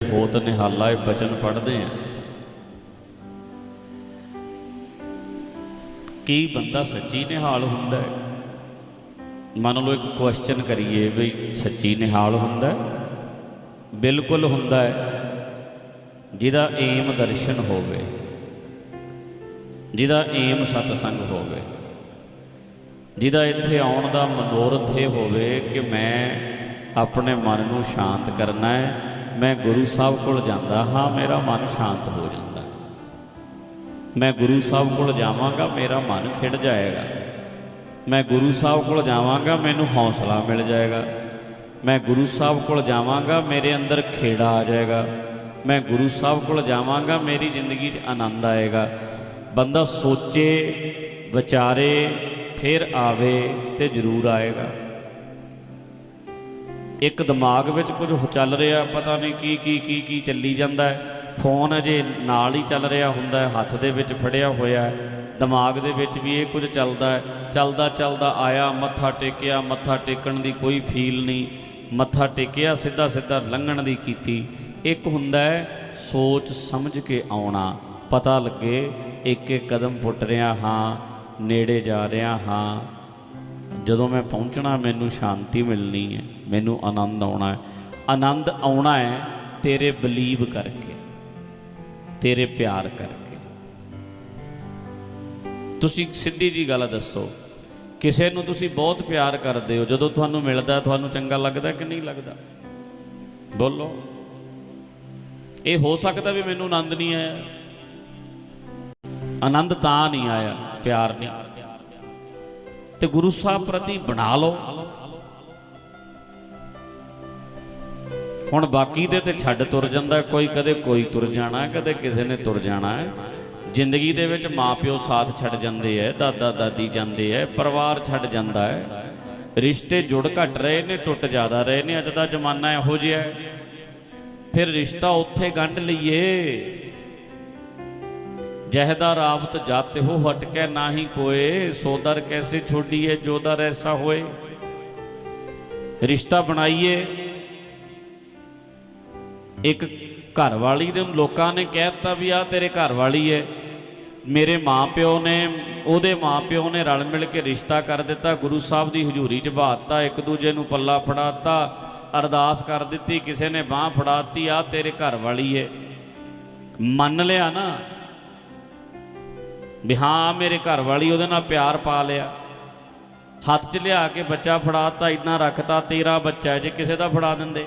ਹੋਤ ਨਿਹਾਲਾ ਇਹ ਬਚਨ ਪੜ੍ਹਦੇ ਆ। ਕੀ ਬੰਦਾ ਸੱਚੀ ਨਿਹਾਲ ਹੁੰਦਾ ਹੈ? ਮੰਨ ਲਓ ਇੱਕ ਕੁਐਸਚਨ ਕਰੀਏ ਵੀ ਸੱਚੀ ਨਿਹਾਲ ਹੁੰਦਾ ਹੈ? ਬਿਲਕੁਲ ਹੁੰਦਾ ਹੈ। ਜਿਹਦਾ ਏਮ ਦਰਸ਼ਨ ਹੋਵੇ, ਜਿਹਦਾ ਏਮ ਸਤਸੰਗ ਹੋਵੇ, ਜਿਹਦਾ ਇੱਥੇ ਆਉਣ ਦਾ ਮਨੋਰਥ ਇਹ ਹੋਵੇ ਕਿ ਮੈਂ ਆਪਣੇ ਮਨ ਨੂੰ ਸ਼ਾਂਤ ਕਰਨਾ ਹੈ ਮੈਂ ਗੁਰੂ ਸਾਹਿਬ ਕੋਲ ਜਾਂਦਾ ਹਾਂ, ਮੇਰਾ ਮਨ ਸ਼ਾਂਤ ਹੋ ਜਾਂਦਾ। ਮੈਂ ਗੁਰੂ ਸਾਹਿਬ ਕੋਲ ਜਾਵਾਂਗਾ, ਮੇਰਾ ਮਨ ਖਿੜ ਜਾਏਗਾ। ਮੈਂ ਗੁਰੂ ਸਾਹਿਬ ਕੋਲ ਜਾਵਾਂਗਾ, ਮੈਨੂੰ ਹੌਸਲਾ ਮਿਲ ਜਾਏਗਾ। ਮੈਂ ਗੁਰੂ ਸਾਹਿਬ ਕੋਲ ਜਾਵਾਂਗਾ, ਮੇਰੇ ਅੰਦਰ ਖੇੜਾ ਆ ਜਾਏਗਾ। ਮੈਂ ਗੁਰੂ ਸਾਹਿਬ ਕੋਲ ਜਾਵਾਂਗਾ, ਮੇਰੀ ਜ਼ਿੰਦਗੀ 'ਚ ਆਨੰਦ ਆਏਗਾ। ਬੰਦਾ ਸੋਚੇ, ਵਿਚਾਰੇ, ਫਿਰ ਆਵੇ ਤੇ ਜ਼ਰੂਰ ਆਏਗਾ। ਇੱਕ ਦਿਮਾਗ ਵਿੱਚ ਕੁਝ ਚੱਲ ਰਿਹਾ, ਪਤਾ ਨਹੀਂ ਕੀ ਕੀ ਕੀ ਕੀ ਚੱਲੀ ਜਾਂਦਾ ਹੈ। ਫੋਨ ਅਜੇ ਨਾਲ ਹੀ ਚੱਲ ਰਿਹਾ ਹੁੰਦਾ ਹੈ, ਹੱਥ ਦੇ ਵਿੱਚ ਫੜਿਆ ਹੋਇਆ ਹੈ। ਦਿਮਾਗ ਦੇ ਵਿੱਚ ਵੀ ਇਹ ਕੁਝ ਚੱਲਦਾ ਹੈ। ਚੱਲਦਾ ਚੱਲਦਾ ਆਇਆ, ਮੱਥਾ ਟੇਕਿਆ, ਮੱਥਾ ਟੇਕਣ ਦੀ ਕੋਈ ਫੀਲ ਨਹੀਂ। ਮੱਥਾ ਟੇਕਿਆ, ਸਿੱਧਾ ਸਿੱਧਾ ਲੰਘਣ ਦੀ ਕੀਤੀ। ਇੱਕ ਹੁੰਦਾ ਹੈ, ਸੋਚ ਸਮਝ ਕੇ ਆਉਣਾ। ਪਤਾ ਲੱਗੇ ਇੱਕ ਇੱਕ ਕਦਮ ਪੁੱਟ ਰਿਹਾ ਹਾਂ, ਨੇੜੇ ਜਾ ਰਿਹਾ ਹਾਂ। ਜਦੋਂ ਮੈਂ ਪਹੁੰਚਣਾ, ਮੈਨੂੰ ਸ਼ਾਂਤੀ ਮਿਲਣੀ ਹੈ, ਮੈਨੂੰ ਆਨੰਦ ਆਉਣਾ ਹੈ। ਆਨੰਦ ਆਉਣਾ ਹੈ ਤੇਰੇ ਬਲੀਵ ਕਰਕੇ, ਤੇਰੇ ਪਿਆਰ ਕਰਕੇ। ਤੁਸੀਂ ਸਿੱਧੀ ਜੀ ਗੱਲ ਦੱਸੋ, ਕਿਸੇ ਨੂੰ ਤੁਸੀਂ ਬਹੁਤ ਪਿਆਰ ਕਰਦੇ ਹੋ, ਜਦੋਂ ਤੁਹਾਨੂੰ ਮਿਲਦਾ, ਤੁਹਾਨੂੰ ਚੰਗਾ ਲੱਗਦਾ ਕਿ ਨਹੀਂ ਲੱਗਦਾ? ਬੋਲੋ। ਇਹ ਹੋ ਸਕਦਾ ਵੀ ਮੈਨੂੰ ਆਨੰਦ ਨਹੀਂ ਆਇਆ। ਆਨੰਦ ਤਾਂ ਨਹੀਂ ਆਇਆ, ਪਿਆਰ ਨਹੀਂ। ਤੇ ਗੁਰੂ ਸਾਹਿਬ ਪ੍ਰਤੀ ਬਣਾ ਲਓ। ਹੁਣ ਬਾਕੀ ਦੇ ਤੇ ਛੱਡ ਤੁਰ ਜਾਂਦਾ, ਕੋਈ ਕਦੇ ਕੋਈ ਤੁਰ ਜਾਣਾ, ਕਦੇ ਕਿਸੇ ਨੇ ਤੁਰ ਜਾਣਾ। ਹੈ ਜ਼ਿੰਦਗੀ ਦੇ ਵਿੱਚ ਮਾਪਿਓ ਸਾਥ ਛੱਡ ਜਾਂਦੇ ਐ, ਦਾਦਾ ਦਾਦੀ ਜਾਂਦੇ ਐ, ਪਰਿਵਾਰ ਛੱਡ ਜਾਂਦਾ ਹੈ ਰਿਸ਼ਤੇ ਜੁੜ ਘਟ ਰਹੇ ਨੇ, ਟੁੱਟ ਜ਼ਿਆਦਾ ਰਹੇ ਨੇ, ਅੱਜ ਦਾ ਜ਼ਮਾਨਾ ਇਹੋ ਜਿਹਾ ਹੈ ਫਿਰ ਰਿਸ਼ਤਾ ਉੱਥੇ ਗੰਢ ਲਈਏ। ਜਹਦਾ ਰਾਬਤ ਜਾਤੇ ਹੋ ਹਟਕੇ ਨਾਹੀ ਕੋਏ ਸੋਦਰ ਕੈਸੇ ਛੋਡੀਏ ਜੋਦਰ ਐਸਾ ਹੋਏ। ਰਿਸ਼ਤਾ ਬਣਾਈਏ। ਇੱਕ ਘਰ ਵਾਲੀ ਦੇ ਲੋਕਾਂ ਨੇ ਕਹਿਤਾ ਵੀ ਆ ਤੇਰੇ ਘਰ ਵਾਲੀ ਹੈ ਮੇਰੇ ਮਾਪਿਓ ਨੇ, ਉਹਦੇ ਮਾਪਿਓ ਨੇ ਰਲ ਮਿਲ ਕੇ ਰਿਸ਼ਤਾ ਕਰ ਦਿੱਤਾ, ਗੁਰੂ ਸਾਹਿਬ ਦੀ ਹਜ਼ੂਰੀ ਚ ਬਾਤਾ ਇੱਕ ਦੂਜੇ ਨੂੰ ਪੱਲਾ ਫੜਾਤਾ ਅਰਦਾਸ ਕਰ ਦਿੱਤੀ, ਕਿਸੇ ਨੇ ਬਾਹ ਫੜਾਤੀ ਆ ਤੇਰੇ ਘਰ ਵਾਲੀ ਹੈ ਮੰਨ ਲਿਆ ਨਾ। ਵੀ ਹਾਂ, ਮੇਰੇ ਘਰ ਵਾਲੀ ਉਹਦੇ ਨਾਲ ਪਿਆਰ ਪਾ ਲਿਆ। ਹੱਥ 'ਚ ਲਿਆ ਕੇ ਬੱਚਾ ਫੜਾਤਾ ਇਦਾਂ ਰੱਖਤਾ, ਤੇਰਾ ਬੱਚਾ ਹੈ, ਜੇ ਕਿਸੇ ਦਾ ਫੜਾ ਦਿੰਦੇ।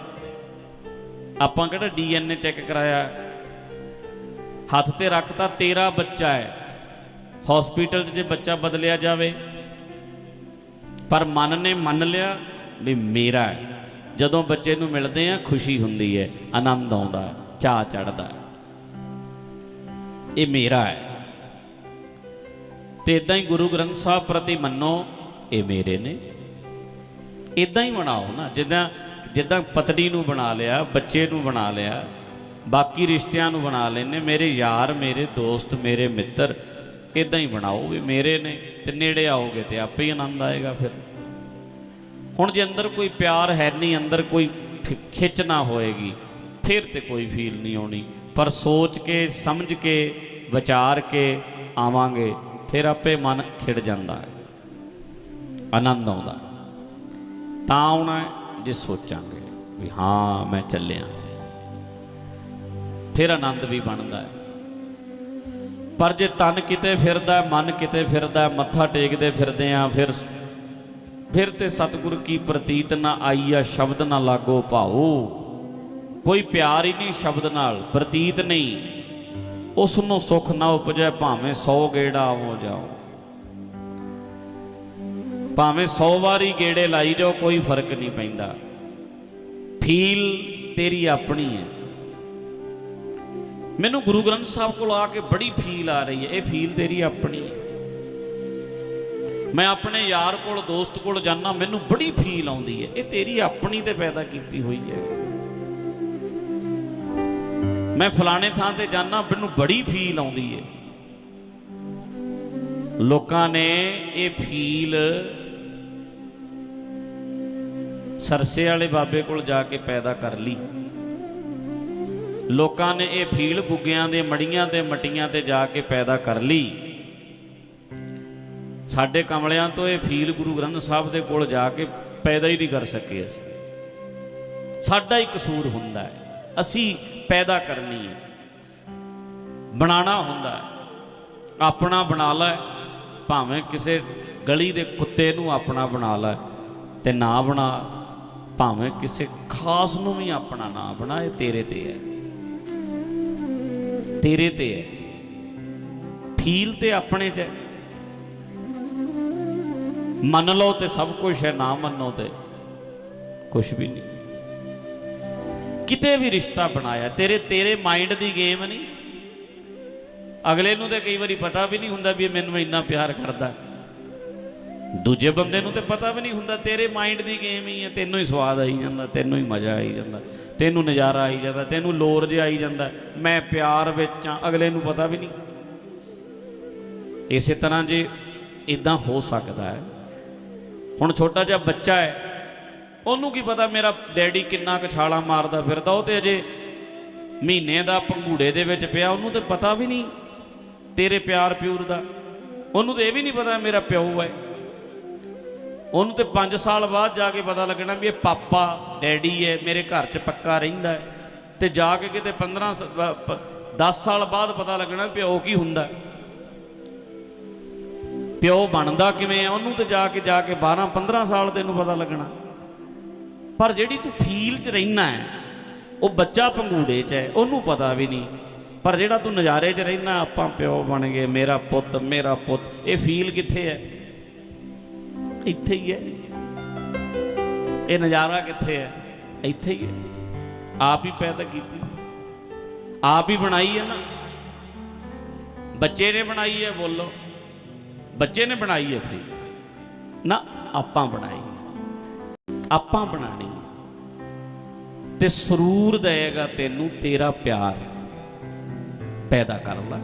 ਆਪਾਂ ਕਿਹੜਾ ਡੀਐਨਏ ਚੈੱਕ ਕਰਾਇਆ? ਹੱਥ ਤੇ ਰੱਖਤਾ, ਤੇਰਾ ਬੱਚਾ ਹੈ। ਹਸਪੀਟਲ 'ਚ ਜੇ ਬੱਚਾ ਬਦਲਿਆ ਜਾਵੇ। ਪਰ ਮਨ ਨੇ ਮੰਨ ਲਿਆ ਵੀ ਮੇਰਾ ਹੈ। ਜਦੋਂ ਬੱਚੇ ਨੂੰ ਮਿਲਦੇ ਆ, ਖੁਸ਼ੀ ਹੁੰਦੀ ਹੈ, ਆਨੰਦ ਆਉਂਦਾ ਹੈ ਚਾਹ ਚੜਦਾ ਇਹ ਮੇਰਾ ਹੈ। ਤੇ ਇਦਾਂ ਹੀ ਗੁਰੂ ਗ੍ਰੰਥ ਸਾਹਿਬ ਪ੍ਰਤੀ ਮੰਨੋ, ਇਹ ਮੇਰੇ ਨੇ। ਇਦਾਂ ਹੀ ਬਣਾਓ ਨਾ, ਜਿੱਦਾਂ ਜਿੱਦਾਂ ਪਤਨੀ ਨੂੰ ਬਣਾ ਲਿਆ, ਬੱਚੇ ਨੂੰ ਬਣਾ ਲਿਆ, ਬਾਕੀ ਰਿਸ਼ਤਿਆਂ ਨੂੰ ਬਣਾ ਲੈਨੇ ਮੇਰੇ ਯਾਰ, ਮੇਰੇ ਦੋਸਤ, ਮੇਰੇ ਮਿੱਤਰ ਇਦਾਂ ਹੀ ਬਣਾਓ ਵੀ ਮੇਰੇ ਨੇ, ਤੇ ਨੇੜੇ ਆਓਗੇ ਤੇ ਆਪੇ ਹੀ ਆਨੰਦ ਆਏਗਾ ਫਿਰ। ਹੁਣ ਜੇ ਅੰਦਰ ਕੋਈ ਪਿਆਰ ਹੈ ਨਹੀਂ, ਅੰਦਰ ਕੋਈ ਖਿੱਚ ਨਾ ਹੋਏਗੀ, ਫਿਰ ਤੇ ਕੋਈ ਫੀਲ ਨਹੀਂ ਆਉਣੀ। ਪਰ ਸੋਚ ਕੇ, ਸਮਝ ਕੇ, ਵਿਚਾਰ ਕੇ ਆਵਾਂਗੇ ਫਿਰ ਆਪੇ ਮਨ ਖਿੜ ਜਾਂਦਾ ਹੈ, ਆਨੰਦ ਆਉਂਦਾ ਤਾਂ ਆਉਣਾ ਜੇ ਸੋਚਾਂਗੇ ਵੀ ਹਾਂ, ਮੈਂ ਚੱਲਿਆ। ਫਿਰ ਆਨੰਦ ਵੀ ਬਣਦਾ ਹੈ। ਪਰ ਜੇ ਤਨ ਕਿਤੇ ਫਿਰਦਾ ਮਨ ਕਿਤੇ ਫਿਰਦਾ ਮੱਥਾ ਟੇਕਦੇ ਫਿਰਦੇ ਆ ਫਿਰ ਫਿਰ ਤੇ ਸਤਿਗੁਰ ਕੀ ਪ੍ਰਤੀਤ ਨਾ ਆਈ ਆ, ਸ਼ਬਦ ਨਾ ਲਾਗੋ ਭਾਉ ਕੋਈ ਪਿਆਰ ਹੀ ਨਹੀਂ ਸ਼ਬਦ ਨਾਲ, ਪ੍ਰਤੀਤ ਨਹੀਂ। ਉਸ ਨੂੰ ਸੁਖ ਨਾ ਉਪਜੈ, ਭਾਵੇਂ 100 ਗੇੜਾ ਹੋ ਜਾਓ ਭਾਵੇਂ 100 ਵਾਰੀ ਗੇੜੇ ਲਾਈ ਜਾਓ ਕੋਈ ਫ਼ਰਕ ਨਹੀਂ ਪੈਂਦਾ। ਫੀਲ ਤੇਰੀ ਆਪਣੀ ਹੈ। ਮੈਨੂੰ ਗੁਰੂ ਗ੍ਰੰਥ ਸਾਹਿਬ ਕੋਲ ਆ ਕੇ ਬੜੀ ਫੀਲ ਆ ਰਹੀ ਹੈ। ਇਹ ਫੀਲ ਤੇਰੀ ਆਪਣੀ ਹੈ। ਮੈਂ ਆਪਣੇ ਯਾਰ ਕੋਲ, ਦੋਸਤ ਕੋਲ ਜਾਣਾ ਮੈਨੂੰ ਬੜੀ ਫੀਲ ਆਉਂਦੀ ਹੈ। ਇਹ ਤੇਰੀ ਆਪਣੀ ਤੇ ਪੈਦਾ ਕੀਤੀ ਹੋਈ ਹੈ। ਮੈਂ ਫਲਾਣੇ ਥਾਂ ਤੇ ਜਾਣਾ ਮੈਨੂੰ ਬੜੀ ਫੀਲ ਆਉਂਦੀ ਹੈ ਲੋਕਾਂ ਨੇ ਇਹ ਫੀਲ ਸਰਸੇ ਵਾਲੇ ਬਾਬੇ ਕੋਲ ਜਾ ਕੇ ਪੈਦਾ ਕਰ ਲਈ। ਲੋਕਾਂ ਨੇ ਇਹ ਫੀਲ ਬੁੱਗਿਆਂ ਦੇ, ਮੜੀਆਂ ਤੇ, ਮਟੀਆਂ ਤੇ ਜਾ ਕੇ ਪੈਦਾ ਕਰ ਲਈ। ਸਾਡੇ ਕਮਲਿਆਂ ਤੋਂ ਇਹ ਫੀਲ ਗੁਰੂ ਗ੍ਰੰਥ ਸਾਹਿਬ ਦੇ ਕੋਲ ਜਾ ਕੇ ਪੈਦਾ ਹੀ ਨਹੀਂ ਕਰ ਸਕੇ ਅਸੀਂ। ਸਾਡਾ ਹੀ ਕਸੂਰ ਹੁੰਦਾ ਹੈ। ਅਸੀਂ ਪੈਦਾ ਕਰਨੀ ਹੈ। ਬਣਾਉਣਾ ਹੁੰਦਾ ਹੈ। ਆਪਣਾ ਬਣਾ ਲੈ, ਭਾਵੇਂ ਕਿਸੇ ਗਲੀ ਦੇ ਕੁੱਤੇ ਨੂੰ ਆਪਣਾ ਬਣਾ ਲੈ ਤੇ ਨਾ ਬਣਾ, ਭਾਵੇਂ ਕਿਸੇ ਖਾਸ ਨੂੰ ਵੀ ਆਪਣਾ ਨਾ ਬਣਾ, ਇਹ ਤੇਰੇ ਤੇ ਹੈ। ਤੇਰੇ ਤੇ ਹੈ। ਫੀਲ ਤੇ ਆਪਣੇ ਚ ਹੈ। ਮੰਨ ਲਓ ਤੇ ਸਭ ਕੁਝ ਹੈ, ਨਾ ਮੰਨੋ ਤੇ ਕੁਝ ਵੀ ਨਹੀਂ। ਕਿਤੇ ਵੀ ਰਿਸ਼ਤਾ ਬਣਾਇਆ। ਤੇਰੇ ਤੇਰੇ ਮਾਈਂਡ ਦੀ ਗੇਮ ਨਹੀਂ। ਅਗਲੇ ਨੂੰ ਤੇ ਕਈ ਵਾਰੀ ਪਤਾ ਵੀ ਨਹੀਂ ਹੁੰਦਾ ਵੀ ਇਹ ਮੈਨੂੰ ਇੰਨਾ ਪਿਆਰ ਕਰਦਾ। ਦੂਜੇ ਬੰਦੇ ਨੂੰ ਤੇ ਪਤਾ ਵੀ ਨਹੀਂ ਹੁੰਦਾ, ਤੇਰੇ ਮਾਈਂਡ ਦੀ ਗੇਮ ਹੀ ਹੈ, ਤੈਨੂੰ ਹੀ ਸਵਾਦ ਆਈ ਜਾਂਦਾ, ਤੈਨੂੰ ਹੀ ਮਜ਼ਾ ਆਈ ਜਾਂਦਾ। ਤੈਨੂੰ ਨਜ਼ਾਰਾ ਆਈ ਜਾਂਦਾ, ਤੈਨੂੰ ਲੋਰ ਜਿਹਾ ਆਈ ਜਾਂਦਾ, ਮੈਂ ਪਿਆਰ ਵਿੱਚ ਆ ਅਗਲੇ ਨੂੰ ਪਤਾ ਵੀ ਨਹੀਂ। ਇਸੇ ਤਰ੍ਹਾਂ ਜੇ ਇਦਾਂ ਹੋ ਸਕਦਾ ਹੈ। ਹੁਣ ਛੋਟਾ ਜਿਹਾ ਬੱਚਾ ਹੈ ਉਹਨੂੰ ਕੀ ਪਤਾ ਮੇਰਾ ਡੈਡੀ ਕਿੰਨਾ ਕੁ ਛਾਲਾ ਮਾਰਦਾ ਫਿਰਦਾ, ਉਹ ਤੇ ਅਜੇ ਮਹੀਨੇ ਦਾ ਪੰਗੂੜੇ ਦੇ ਵਿੱਚ ਪਿਆ, ਉਹਨੂੰ ਤੇ ਪਤਾ ਵੀ ਨਹੀਂ ਤੇਰੇ ਪਿਆਰ ਪਿਉਰ ਦਾ। ਉਹਨੂੰ ਤੇ ਇਹ ਵੀ ਨਹੀਂ ਪਤਾ ਮੇਰਾ ਪਿਓ ਹੈ। ਉਹਨੂੰ ਤੇ 5 ਸਾਲ ਬਾਅਦ ਜਾ ਕੇ ਪਤਾ ਲੱਗਣਾ ਵੀ ਇਹ ਪਾਪਾ, ਡੈਡੀ ਹੈ, ਮੇਰੇ ਘਰ 'ਚ ਪੱਕਾ ਰਹਿੰਦਾ ਹੈ। ਤੇ ਜਾ ਕੇ ਕਿਤੇ 15 10 ਸਾਲ ਬਾਅਦ ਪਤਾ ਲੱਗਣਾ ਪਿਓ ਕੀ ਹੁੰਦਾ ਪਿਓ ਬਣਦਾ ਕਿਵੇਂ ਆ ਉਹਨੂੰ ਤੇ ਜਾ ਕੇ ਜਾ ਕੇ 12 15 ਸਾਲ ਤੈਨੂੰ ਪਤਾ ਲੱਗਣਾ। ਪਰ ਜਿਹੜੀ ਤੂੰ ਫੀਲ 'ਚ ਰਹਿਣਾ ਹੈ, ਉਹ ਬੱਚਾ ਪੰਗੂੜੇ 'ਚ ਹੈ, ਉਹਨੂੰ ਪਤਾ ਵੀ ਨਹੀਂ। ਪਰ ਜਿਹੜਾ ਤੂੰ ਨਜ਼ਾਰੇ 'ਚ ਰਹਿਣਾ ਆਪਾਂ ਪਿਓ ਬਣ ਗਏ, ਮੇਰਾ ਪੁੱਤ ਮੇਰਾ ਪੁੱਤ, ਇਹ ਫੀਲ ਕਿੱਥੇ ਹੈ? ਇੱਥੇ ਹੀ ਹੈ। ਇਹ ਨਜ਼ਾਰਾ ਕਿੱਥੇ ਹੈ? ਇੱਥੇ ਹੀ ਹੈ। ਆਪ ਹੀ ਪੈਦਾ ਕੀਤੀ। ਆਪ ਹੀ ਬਣਾਈ ਹੈ ਨਾ। ਬੱਚੇ ਨੇ ਬਣਾਈ ਹੈ, ਬੋਲੋ। ਬੱਚੇ ਨੇ ਬਣਾਈ ਹੈ ਫਿਰ ਨਾ, ਆਪਾਂ ਬਣਾਈ ਆਪਾਂ ਬਣਾਣੀ ਤੇ ਸਰੂਰ ਦੇਗਾ ਤੈਨੂੰ ਤੇਰਾ ਪਿਆਰ ਪੈਦਾ ਕਰ ਲੈ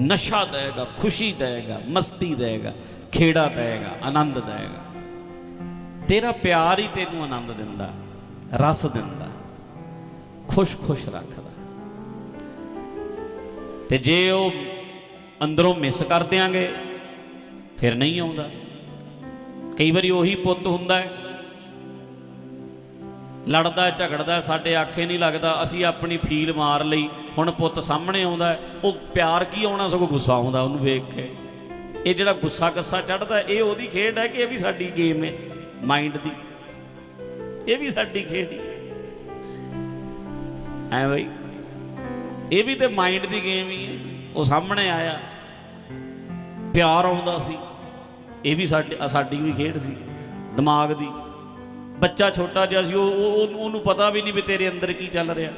ਨਸ਼ਾ ਦੇਗਾ ਖੁਸ਼ੀ ਦੇਗਾ ਮਸਤੀ ਦੇਗਾ ਖੇੜਾ ਦੇਗਾ ਆਨੰਦ ਦੇਗਾ ਤੇਰਾ ਪਿਆਰ ਹੀ ਤੈਨੂੰ ਆਨੰਦ ਦਿੰਦਾ, ਰਸ ਦਿੰਦਾ, ਖੁਸ਼-ਖੁਸ਼ ਰੱਖਦਾ। ਤੇ ਜੇ ਉਹ ਅੰਦਰੋਂ ਮਿਸ ਕਰ ਦਿਆਂਗੇ, ਫਿਰ ਨਹੀਂ ਆਉਂਦਾ। ਕਈ ਵਾਰੀ ਉਹੀ ਪੁੱਤ ਹੁੰਦਾ ਹੈ। ਲੜਦਾ, ਝਗੜਦਾ, ਸਾਡੇ ਆਖੇ ਨਹੀਂ ਲੱਗਦਾ, ਅਸੀਂ ਆਪਣੀ ਫੀਲ ਮਾਰ ਲਈ, ਹੁਣ ਪੁੱਤ ਸਾਹਮਣੇ ਆਉਂਦਾ ਉਹ ਪਿਆਰ ਕੀ ਆਉਣਾ, ਸਗੋਂ ਗੁੱਸਾ ਆਉਂਦਾ ਉਹਨੂੰ ਵੇਖ ਕੇ। ਇਹ ਜਿਹੜਾ ਗੁੱਸਾ ਗੱਸਾ ਚੜਦਾ ਇਹ ਉਹਦੀ ਖੇਡ ਹੈ ਕਿ ਇਹ ਵੀ ਸਾਡੀ ਗੇਮ ਹੈ, ਮਾਈਂਡ ਦੀ। ਇਹ ਵੀ ਸਾਡੀ ਖੇਡ ਹੀ। ਐ ਬਈ, ਇਹ ਵੀ ਤੇ ਮਾਈਂਡ ਦੀ ਗੇਮ ਹੀ ਹੈ। ਉਹ ਸਾਹਮਣੇ ਆਇਆ, ਪਿਆਰ ਆਉਂਦਾ ਸੀ। ਇਹ ਵੀ ਸਾਡੀ ਸਾਡੀ ਵੀ ਖੇਡ ਸੀ, ਦਿਮਾਗ ਦੀ। ਬੱਚਾ ਛੋਟਾ ਜਿਹਾ ਸੀ, ਉਹ ਉਹਨੂੰ ਉਹਨੂੰ ਪਤਾ ਵੀ ਨਹੀਂ ਵੀ ਤੇਰੇ ਅੰਦਰ ਕੀ ਚੱਲ ਰਿਹਾ।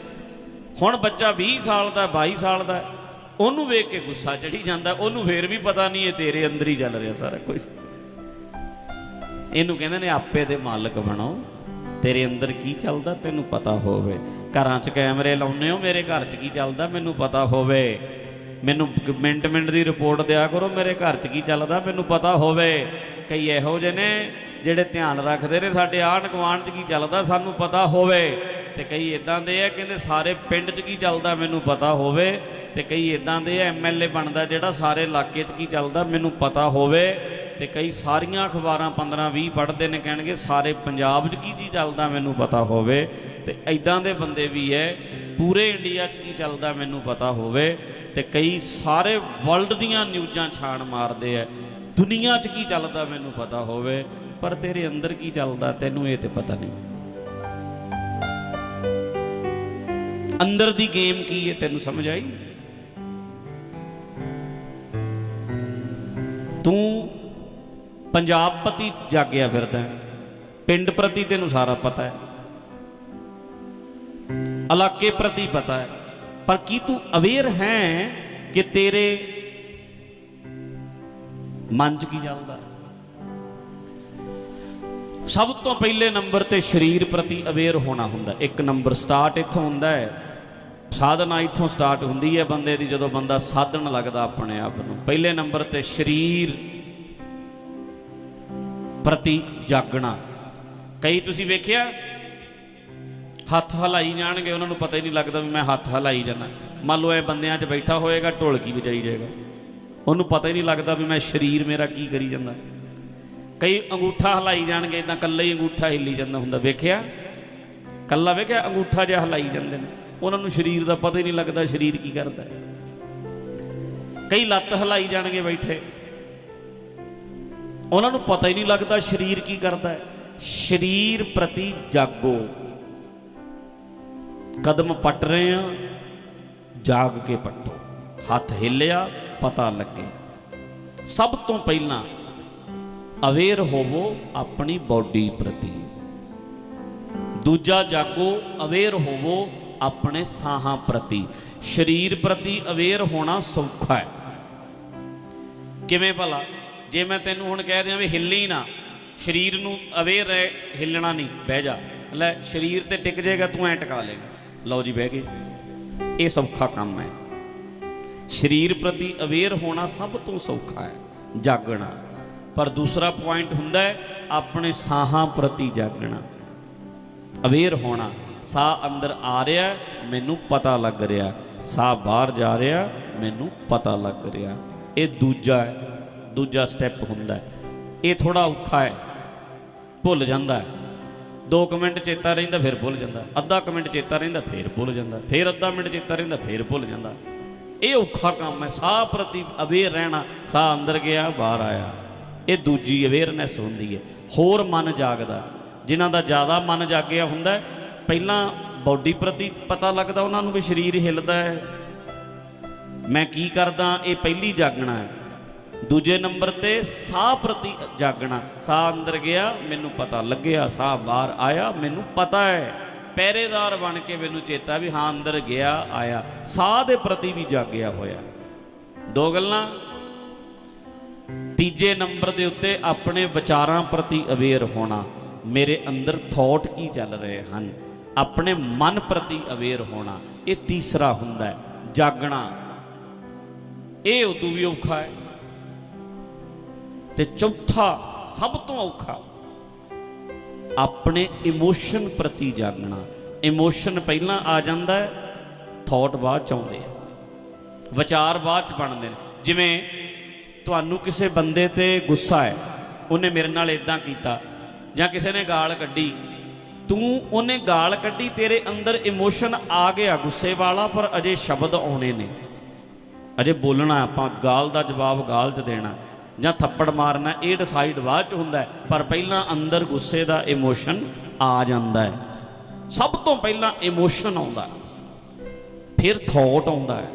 ਹੁਣ ਬੱਚਾ 20 ਸਾਲ ਦਾ 22 ਸਾਲ ਦਾ, ਉਹਨੂੰ ਵੇਖ ਕੇ ਗੁੱਸਾ ਚੜੀ ਜਾਂਦਾ, ਉਹਨੂੰ ਫੇਰ ਵੀ ਪਤਾ ਨਹੀਂ ਇਹ ਤੇਰੇ ਅੰਦਰ ਹੀ ਚੱਲ ਰਿਹਾ ਸਾਰਾ ਕੁਝ। ਇਹਨੂੰ ਕਹਿੰਦੇ ਨੇ, ਆਪੇ ਦੇ ਮਾਲਕ ਬਣੋ, ਤੇਰੇ ਅੰਦਰ ਕੀ ਚੱਲਦਾ ਤੈਨੂੰ ਪਤਾ ਹੋਵੇ। ਘਰਾਂ 'ਚ ਕੈਮਰੇ ਲਾਉਨੇ ਹੋ, ਮੇਰੇ ਘਰ 'ਚ ਕੀ ਚੱਲਦਾ ਮੈਨੂੰ ਪਤਾ ਹੋਵੇ। ਮੈਨੂੰ ਮਿੰਟ ਮਿੰਟ ਦੀ ਰਿਪੋਰਟ ਦਿਆ ਕਰੋ, ਮੇਰੇ ਘਰ 'ਚ ਕੀ ਚੱਲਦਾ, ਮੈਨੂੰ ਪਤਾ ਹੋਵੇ ਕਈ ਇਹੋ ਜਿਹੇ ਨੇ ਜਿਹੜੇ ਧਿਆਨ ਰੱਖਦੇ ਨੇ ਸਾਡੇ ਆਂਢ ਗੁਆਂਢ 'ਚ ਕੀ ਚੱਲਦਾ, ਸਾਨੂੰ ਪਤਾ ਹੋਵੇ ਤੇ ਕਈ ਇਦਾਂ ਦੇ ਆ, ਕਹਿੰਦੇ ਸਾਰੇ ਪਿੰਡ 'ਚ ਕੀ ਚੱਲਦਾ, ਮੈਨੂੰ ਪਤਾ ਹੋਵੇ ਤੇ ਕਈ ਇਦਾਂ ਦੇ ਐਮਐਲਏ ਬਣਦਾ ਜਿਹੜਾ ਸਾਰੇ ਇਲਾਕੇ 'ਚ ਕੀ ਚੱਲਦਾ, ਮੈਨੂੰ ਪਤਾ ਹੋਵੇ ਤੇ ਕਈ ਸਾਰੀਆਂ ਅਖਬਾਰਾਂ 15 20 ਪੜ੍ਹਦੇ ਨੇ, ਕਹਿਣਗੇ ਸਾਰੇ ਪੰਜਾਬ 'ਚ ਕੀ ਚੀਜ਼ ਚੱਲਦਾ, ਮੈਨੂੰ ਪਤਾ ਹੋਵੇ ਤੇ ਐਦਾਂ ਦੇ ਬੰਦੇ ਵੀ ਐ, ਪੂਰੇ ਇੰਡੀਆ 'ਚ ਕੀ ਚੱਲਦਾ, ਮੈਨੂੰ ਪਤਾ ਹੋਵੇ ਤੇ ਕਈ ਸਾਰੇ ਵਰਲਡ ਦੀਆਂ ਨਿਊਜ਼ਾਂ ਛਾਣ ਮਾਰਦੇ ਐ। ਦੁਨੀਆ 'ਚ ਕੀ ਚੱਲਦਾ ਮੈਨੂੰ ਪਤਾ ਹੋਵੇ, ਪਰ ਤੇਰੇ ਅੰਦਰ ਕੀ ਚੱਲਦਾ ਤੈਨੂੰ ਇਹ ਤੇ ਪਤਾ ਨਹੀਂ। ਅੰਦਰ ਦੀ ਗੇਮ ਕੀ ਹੈ ਤੈਨੂੰ ਸਮਝ ਆਈ? ਤੂੰ ਪੰਜਾਬ ਪ੍ਰਤੀ ਜਾਗਿਆ ਫਿਰਦਾ ਪਿੰਡ ਪ੍ਰਤੀ ਤੈਨੂੰ ਸਾਰਾ ਪਤਾ ਹੈ ਇਲਾਕੇ ਪ੍ਰਤੀ ਪਤਾ ਹੈ ਪਰ ਕੀ ਤੂੰ ਅਵੇਅਰ ਹੈ ਕਿ ਤੇਰੇ ਮਨ 'ਚ ਕੀ ਚੱਲਦਾ? ਸਭ ਤੋਂ ਪਹਿਲੇ ਨੰਬਰ ਤੇ ਸਰੀਰ ਪ੍ਰਤੀ ਅਵੇਅਰ ਹੋਣਾ ਹੁੰਦਾ। ਇੱਕ ਨੰਬਰ ਸਟਾਰਟ ਇੱਥੋਂ ਹੁੰਦਾ ਹੈ। ਸਾਧਨਾ ਇੱਥੋਂ ਸਟਾਰਟ ਹੁੰਦੀ ਹੈ ਬੰਦੇ ਦੀ ਜਦੋਂ ਬੰਦਾ ਸਾਧਣ ਲੱਗਦਾ ਆਪਣੇ ਆਪ ਨੂੰ। ਪਹਿਲੇ ਨੰਬਰ ਤੇ ਸਰੀਰ ਪ੍ਰਤੀ ਜਾਗਣਾ। ਕਈ ਤੁਸੀਂ ਵੇਖਿਆ ਹੱਥ ਹਲਾਈ ਜਾਣਗੇ, ਉਹਨਾਂ ਨੂੰ ਪਤਾ ਹੀ ਨਹੀਂ ਲੱਗਦਾ ਵੀ ਮੈਂ ਹੱਥ ਹਲਾਈ ਜਾਂਦਾ। ਮੰਨ ਲਓ ਇਹ ਬੰਦਿਆਂ 'ਚ ਬੈਠਾ ਹੋਏਗਾ, ਢੋਲਕੀ ਵਜਾਈ ਜਾਏਗਾ। ਉਹਨੂੰ ਪਤਾ ਹੀ ਨਹੀਂ ਲੱਗਦਾ ਵੀ ਮੈਂ ਸਰੀਰ ਮੇਰਾ ਕੀ ਕਰੀ ਜਾਂਦਾ। ਕਈ ਅੰਗੂਠਾ ਹਲਾਈ ਜਾਣਗੇ, ਤਾਂ ਕੱਲਾ ਹੀ ਅੰਗੂਠਾ ਹਿੱਲੀ ਜਾਂਦਾ ਹੁੰਦਾ। ਵੇਖਿਆ? ਕੱਲਾ ਵੇਖਿਆ? ਅੰਗੂਠਾ ਜਿਹਾ ਹਲਾਈ ਜਾਂਦੇ ਨੇ। ਉਹਨਾਂ ਨੂੰ ਸਰੀਰ ਦਾ ਪਤਾ ਹੀ ਨਹੀਂ ਲੱਗਦਾ ਸਰੀਰ ਕੀ ਕਰਦਾ। ਕਈ ਲੱਤ ਹਲਾਈ ਜਾਣਗੇ ਬੈਠੇ। ਉਹਨਾਂ ਨੂੰ ਪਤਾ ਹੀ ਨਹੀਂ ਲੱਗਦਾ ਸਰੀਰ ਕੀ ਕਰਦਾ। ਹੈ ਸਰੀਰ ਪ੍ਰਤੀ ਜਾਗੋ। ਕਦਮ ਪੱਟ ਰਹੇ ਆ, ਜਾਗ ਕੇ ਪੱਟੋ। ਹੱਥ ਹਿੱਲਿਆ, ਪਤਾ ਲੱਗੇ। ਸਭ ਤੋਂ ਪਹਿਲਾਂ ਅਵੇਅਰ ਹੋਵੋ ਆਪਣੀ ਬਾਡੀ ਪ੍ਰਤੀ। ਦੂਜਾ ਜਾਗੋ, ਅਵੇਅਰ ਹੋਵੋ ਆਪਣੇ ਸਾਹਾਂ ਪ੍ਰਤੀ। ਸਰੀਰ ਪ੍ਰਤੀ ਅਵੇਅਰ ਹੋਣਾ ਸੌਖਾ ਹੈ। ਕਿਵੇਂ ਭਲਾ? ਜੇ ਮੈਂ ਤੈਨੂੰ ਹੁਣ ਕਹਿ ਰਿਹਾ ਵੀ ਹਿੱਲੀ ਨਾ, ਸਰੀਰ ਨੂੰ ਅਵੇਅਰ ਰਹਿ, ਹਿੱਲਣਾ ਨਹੀਂ, ਬਹਿ ਜਾ। ਲੈ, ਸਰੀਰ ਤੇ ਟਿਕ ਜਾਏਗਾ, ਤੂੰ ਐ ਟਿਕਾ ਲੇਗਾ ਲਓ ਜੀ ਬਹਿ ਗਏ। ਇਹ ਸੌਖਾ ਕੰਮ ਹੈ। ਸਰੀਰ ਪ੍ਰਤੀ ਅਵੇਅਰ ਹੋਣਾ ਸਭ ਤੋਂ ਸੌਖਾ ਹੈ, ਜਾਗਣਾ। ਪਰ ਦੂਸਰਾ ਪੁਆਇੰਟ ਹੁੰਦਾ ਹੈ, ਆਪਣੇ ਸਾਹਾਂ ਪ੍ਰਤੀ ਜਾਗਣਾ। ਅਵੇਅਰ ਹੋਣਾ, ਸਾਹ ਅੰਦਰ ਆ ਰਿਹਾ, ਮੈਨੂੰ ਪਤਾ ਲੱਗ ਰਿਹਾ। ਸਾਹ ਬਾਹਰ ਜਾ ਰਿਹਾ, ਮੈਨੂੰ ਪਤਾ ਲੱਗ ਰਿਹਾ। ਇਹ ਦੂਜਾ ਹੈ, ਦੂਜਾ ਸਟੈਪ ਹੁੰਦਾ ਹੈ। ਇਹ ਥੋੜਾ ਔਖਾ ਹੈ, ਭੁੱਲ ਜਾਂਦਾ ਹੈ। 2 ਮਿੰਟ ਚੇਤਾ ਰਹਿੰਦਾ, ਫਿਰ ਭੁੱਲ ਜਾਂਦਾ। ਅੱਧਾ ਕੁ ਮਿੰਟ ਚੇਤਾ ਰਹਿੰਦਾ, ਫਿਰ ਭੁੱਲ ਜਾਂਦਾ। ਫਿਰ ਅੱਧਾ ਮਿੰਟ ਚੇਤਾ ਰਹਿੰਦਾ, ਫਿਰ ਭੁੱਲ ਜਾਂਦਾ। ਇਹ ਔਖਾ ਕੰਮ ਹੈ। ਸਾਹ ਪ੍ਰਤੀ ਅਵੇਅਰ ਰਹਿਣਾ, ਸਾਹ ਅੰਦਰ ਗਿਆ, ਬਾਹਰ ਆਇਆ। ਇਹ ਦੂਜੀ ਅਵੇਅਰਨੈਸ ਹੁੰਦੀ ਹੈ। ਹੋਰ ਮਨ ਜਾਗਦਾ। ਜਿਨ੍ਹਾਂ ਦਾ ਜ਼ਿਆਦਾ ਮਨ ਜਾਗਿਆ ਹੁੰਦਾ ਪਹਿਲਾਂ ਬਾਡੀ ਪ੍ਰਤੀ ਪਤਾ ਲੱਗਦਾ, ਉਹਨਾਂ ਨੂੰ ਵੀ ਸਰੀਰ ਹਿੱਲਦਾ ਹੈ। ਮੈਂ ਕੀ ਕਰਦਾ, ਇਹ ਪਹਿਲੀ ਜਾਗਣਾ ਹੈ। ਦੂਜੇ ਨੰਬਰ ਤੇ ਸਾਹ ਪ੍ਰਤੀ ਜਾਗਣਾ। ਸਾਹ ਅੰਦਰ ਗਿਆ, ਮੈਨੂੰ ਪਤਾ ਲੱਗਿਆ, ਸਾਹ ਬਾਹਰ ਆਇਆ, ਮੈਨੂੰ ਪਤਾ ਹੈ। ਪਹਿਰੇਦਾਰ ਬਣ ਕੇ ਮੈਨੂੰ ਚੇਤਾ ਵੀ ਹਾਂ, ਅੰਦਰ ਗਿਆ, ਆਇਆ। ਸਾਹ ਦੇ ਪ੍ਰਤੀ ਵੀ ਜਾਗਿਆ ਹੋਇਆ। ਦੋ ਗੱਲਾਂ। ਤੀਜੇ ਨੰਬਰ ਦੇ ਉੱਤੇ ਆਪਣੇ ਵਿਚਾਰਾਂ ਪ੍ਰਤੀ ਅਵੇਅਰ ਹੋਣਾ। ਮੇਰੇ ਅੰਦਰ ਥੌਟ ਕੀ ਚੱਲ ਰਹੇ ਹਨ? ਆਪਣੇ ਮਨ ਪ੍ਰਤੀ ਅਵੇਅਰ ਹੋਣਾ। ਇਹ ਤੀਸਰਾ ਹੁੰਦਾ ਹੈ। ਜਾਗਣਾ। ਇਹ ਉਦੋਂ ਵੀ ਔਖਾ ਹੈ। ਤੇ ਚੌਥਾ ਸਭ ਤੋਂ ਔਖਾ, ਆਪਣੇ ਇਮੋਸ਼ਨ ਪ੍ਰਤੀ ਜਾਗਣਾ। ਇਮੋਸ਼ਨ ਪਹਿਲਾਂ ਆ ਜਾਂਦਾ ਹੈ ਥੌਟ ਬਾਅਦ ਚ ਆਉਂਦੇ ਆ। ਵਿਚਾਰ ਬਾਅਦ ਚ ਬਣਦੇ ਨੇ। ਜਿਵੇਂ ਤੁਹਾਨੂੰ ਕਿਸੇ ਬੰਦੇ ਤੇ ਗੁੱਸਾ ਹੈ, ਉਹਨੇ ਮੇਰੇ ਨਾਲ ਇਦਾਂ ਕੀਤਾ, ਜਾਂ ਕਿਸੇ ਨੇ ਗਾਲ ਕੱਢੀ, ਤੂੰ ਉਹਨੇ ਗਾਲ ਕੱਢੀ, ਤੇਰੇ ਅੰਦਰ ਇਮੋਸ਼ਨ ਆ ਗਿਆ ਗੁੱਸੇ ਵਾਲਾ, ਪਰ ਅਜੇ ਸ਼ਬਦ ਆਉਣੇ ਨੇ। ਅਜੇ ਬੋਲਣਾ ਆਪਾਂ, ਗਾਲ ਦਾ ਜਵਾਬ ਗਾਲ 'ਚ ਦੇਣਾ। ਜਾਂ ਥੱਪੜ ਮਾਰਨਾ, ਇਹ ਡਿਸਾਈਡ ਬਾਅਦ 'ਚ ਹੁੰਦਾ ਪਰ ਪਹਿਲਾਂ ਅੰਦਰ ਗੁੱਸੇ ਦਾ ਇਮੋਸ਼ਨ ਆ ਜਾਂਦਾ ਹੈ। ਸਭ ਤੋਂ ਪਹਿਲਾਂ ਇਮੋਸ਼ਨ ਆਉਂਦਾ ਫਿਰ ਥੌਟ ਆਉਂਦਾ ਹੈ।